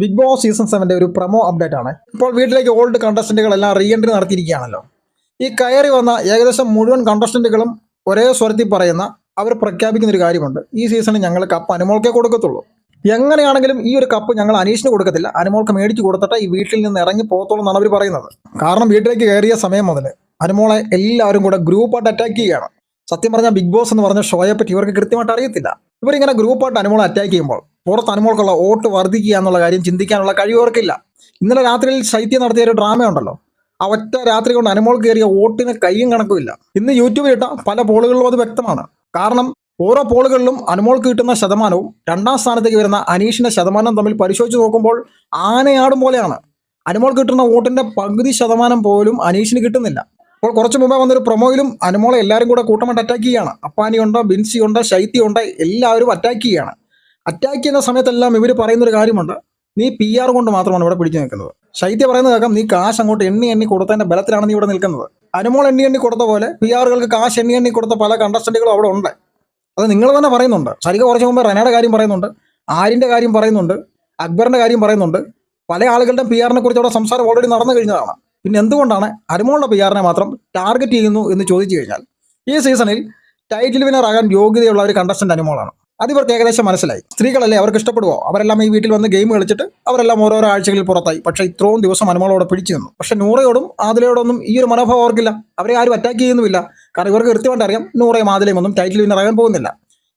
Big boss season സെവന്റെ ഒരു promo update ആണ്. ഇപ്പോൾ വീട്ടിലേക്ക് ഓൾഡ് കണ്ടസ്റ്റന്റുകളെല്ലാം റീ എൻട്രി നടത്തിയിരിക്കുകയാണല്ലോ. ഈ കയറി വന്ന ഏകദേശം മുഴുവൻ കണ്ടസ്റ്റന്റുകളും ഒരേ സ്വരത്തിൽ പറയുന്ന അവർ പ്രഖ്യാപിക്കുന്ന ഒരു കാര്യമുണ്ട്. ഈ സീസണിൽ ഞങ്ങൾ കപ്പ് അനുമോൾക്കേ കൊടുക്കത്തുള്ളൂ. എങ്ങനെയാണെങ്കിലും ഈ ഒരു കപ്പ് ഞങ്ങൾ അനീഷിന് കൊടുക്കത്തില്ല. അനുമോൾക്ക് മേടിച്ച് കൊടുത്തിട്ട് ഈ വീട്ടിൽ നിന്ന് ഇറങ്ങി പോകത്തുള്ളൂ എന്നാണ് അവർ പറയുന്നത്. കാരണം വീട്ടിലേക്ക് കയറിയ സമയം മുതൽ അനുമോളെ എല്ലാവരും കൂടെ ഗ്രൂപ്പായിട്ട് അറ്റാക്ക് ചെയ്യുകയാണ്. സത്യം പറഞ്ഞാൽ ബിഗ് ബോസ് എന്ന് പറഞ്ഞ ഷോയെ പറ്റി ഇവർക്ക് കൃത്യമായിട്ട് അറിയത്തില്ല. ഇവരിങ്ങനെ ഗ്രൂപ്പായിട്ട് അനുമോളെ അറ്റാക്ക് ചെയ്യുമ്പോൾ പുറത്ത് അനുമോൾക്കുള്ള വോട്ട് വർദ്ധിക്കുക എന്നുള്ള കാര്യം ചിന്തിക്കാനുള്ള കഴിവർക്കില്ല ഇന്നലെ രാത്രിയിൽ ശൈത്യം നടത്തിയ ഒരു ഡ്രാമ ഉണ്ടല്ലോ. ആ ഒറ്റ രാത്രി കൊണ്ട് അനുമോൾ കയറിയ വോട്ടിന് കയ്യും കണക്കുമില്ല ഇന്ന് യൂട്യൂബിൽ ഇട്ട പല പോളുകളിലും അത് വ്യക്തമാണ്. കാരണം ഓരോ പോളുകളിലും അനുമോൾക്ക് കിട്ടുന്ന ശതമാനവും രണ്ടാം സ്ഥാനത്തേക്ക് വരുന്ന അനീഷിന്റെ ശതമാനം തമ്മിൽ പരിശോധിച്ച് നോക്കുമ്പോൾ ആനയാടും പോലെയാണ്. അനുമോൾ കിട്ടുന്ന വോട്ടിന്റെ പകുതി ശതമാനം പോലും അനീഷിന് കിട്ടുന്നില്ല. അപ്പോൾ കുറച്ച് മുമ്പേ വന്നൊരു പ്രൊമോയിലും അനുമോളെ എല്ലാവരും കൂടെ കൂട്ടമായിട്ട് അറ്റാക്ക് ചെയ്യുകയാണ്. അപ്പാനിയുണ്ട് ബിൻസിയുണ്ട് ശൈത്യമുണ്ട് എല്ലാവരും അറ്റാക്ക് ചെയ്യുകയാണ്. അറ്റാക്ക് ചെയ്യുന്ന സമയത്തെല്ലാം ഇവർ പറയുന്നൊരു കാര്യമുണ്ട്. നീ പി ആർ കൊണ്ട് മാത്രമാണ് ഇവിടെ പിടിച്ചു നിൽക്കുന്നത്. ശൈത്യ പറയുന്ന കേൾക്കാം. നീ കാശ് അങ്ങോട്ട് എണ്ണി എണ്ണി കൊടുത്തതിന്റെ ബലത്തിലാണ് നീ ഇവിടെ നിൽക്കുന്നത്. അനുമോൾ എണ്ണി എണ്ണി കൊടുത്ത പോലെ പി ആറുകൾക്ക് കാശ് എണ്ണി എണ്ണി കൊടുത്ത പല കണ്ടസ്റ്റന്റുകളും അവിടെ ഉണ്ട്. അത് നിങ്ങൾ തന്നെ പറയുന്നുണ്ട്. സരിക കുറച്ച് മുമ്പ് റെനയുടെ കാര്യം പറയുന്നുണ്ട്. ആരിന്റെ കാര്യം പറയുന്നുണ്ട്. അക്ബറിന്റെ കാര്യം പറയുന്നുണ്ട്. പല ആളുകളുടെ പി ആറിനെ കുറിച്ച് അവിടെ സംസാരം ഓൾറെഡി നടന്നു കഴിഞ്ഞതാണ്. പിന്നെ എന്തുകൊണ്ടാണ് അനുമോളുടെ പി ആറിനെ മാത്രം ടാർഗറ്റ് ചെയ്യുന്നു എന്ന് ചോദിച്ചു കഴിഞ്ഞാൽ ഈ സീസണിൽ ടൈറ്റിൽ വിനർ ആകാൻ യോഗ്യതയുള്ള ഒരു കണ്ടസ്റ്റന്റ് അനുമോളാണ്. അത് ഇവർക്ക് ഏകദേശം മനസ്സിലായി. സ്ത്രീകളല്ലേ അവർക്ക് ഇഷ്ടപ്പെടുവോ? അവരെല്ലാം ഈ വീട്ടിൽ വന്ന് ഗെയിം കളിച്ചിട്ട് അവരെല്ലാം ഓരോരോ ആഴ്ചകളിൽ പുറത്തായി. പക്ഷേ ഇത്രയും ദിവസം അനുമോളോടെ പിടിച്ചു നിന്നു. പക്ഷെ നൂറയോടും ആദിലയോടൊന്നും ഈ ഒരു മനോഭാവം അവർക്കില്ല. അവരെ ആരും അറ്റാക്ക് ചെയ്യുന്നുമില്ല. കാരണം ഇവർക്ക് കൃത്യമായിട്ട് അറിയാം നൂറയും ആദിലയും ഒന്നും ടൈറ്റിൽ വിന്നർ ആകാൻ പോകുന്നില്ല.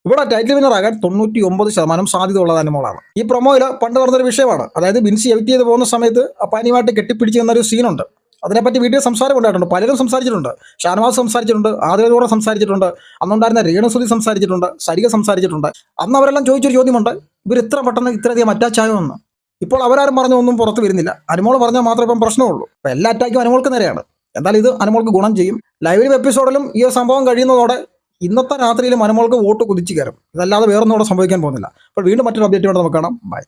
ഇവിടെ ടൈറ്റിൽ വിന്നർ ആകാൻ തൊണ്ണൂറ്റി ഒമ്പത് ശതമാനം സാധ്യത ഉള്ളത് അനുമോളാണ്. ഈ പ്രൊമോയിൽ പണ്ട് നടന്നൊരു വിഷയമാണ്. അതായത് ബിൻസി എവിറ്റ് ചെയ്ത് പോകുന്ന സമയത്ത് അപ്പാനിയുമായിട്ട് കെട്ടിപ്പിടിച്ച് എന്നൊരു സീനുണ്ട് അതിനെപ്പറ്റി വീട്ടിൽ സംസാരം ഉണ്ടായിട്ടുണ്ട്. പലരും സംസാരിച്ചിട്ടുണ്ട്. ഷാനവാസ് സംസാരിച്ചിട്ടുണ്ട്. ആദരവോടെ സംസാരിച്ചിട്ടുണ്ട്. അന്നുണ്ടായിരുന്ന രേണുസുതി സംസാരിച്ചിട്ടുണ്ട്. സരിക സംസാരിച്ചിട്ടുണ്ട്. അന്ന് അവരെല്ലാം ചോദിച്ചൊരു ചോദ്യമുണ്ട്. ഇവർ ഇത്ര പെട്ടെന്ന് ഇത്രയധികം അറ്റാച്ച് ആയോ എന്ന് ഇപ്പോൾ അവരാരും പറഞ്ഞു ഒന്നും പുറത്ത് വരുന്നില്ല. അനുമോൾ പറഞ്ഞാൽ മാത്രമേ ഇപ്പം പ്രശ്നമുള്ളൂ. അപ്പോൾ എല്ലാ അറ്റാക്കും അനുമോൾക്ക് നേരെയാണ്. എന്തായാലും ഇത് അനുമോൾക്ക് ഗുണം ചെയ്യും. ലൈവ് എപ്പിസോഡിലും ഈ സംഭവം കഴിയുന്നതോടെ ഇന്നത്തെ രാത്രിയിലും അനുമോൾക്ക് വോട്ട് കുതിച്ചു കയറും. ഇതല്ലാതെ വേറൊന്നും അവിടെ സംഭവിക്കാൻ പോകുന്നില്ല. അപ്പോൾ വീണ്ടും മറ്റൊരു അപ്ഡേറ്റോടെ നമുക്ക് കാണാം. ബൈ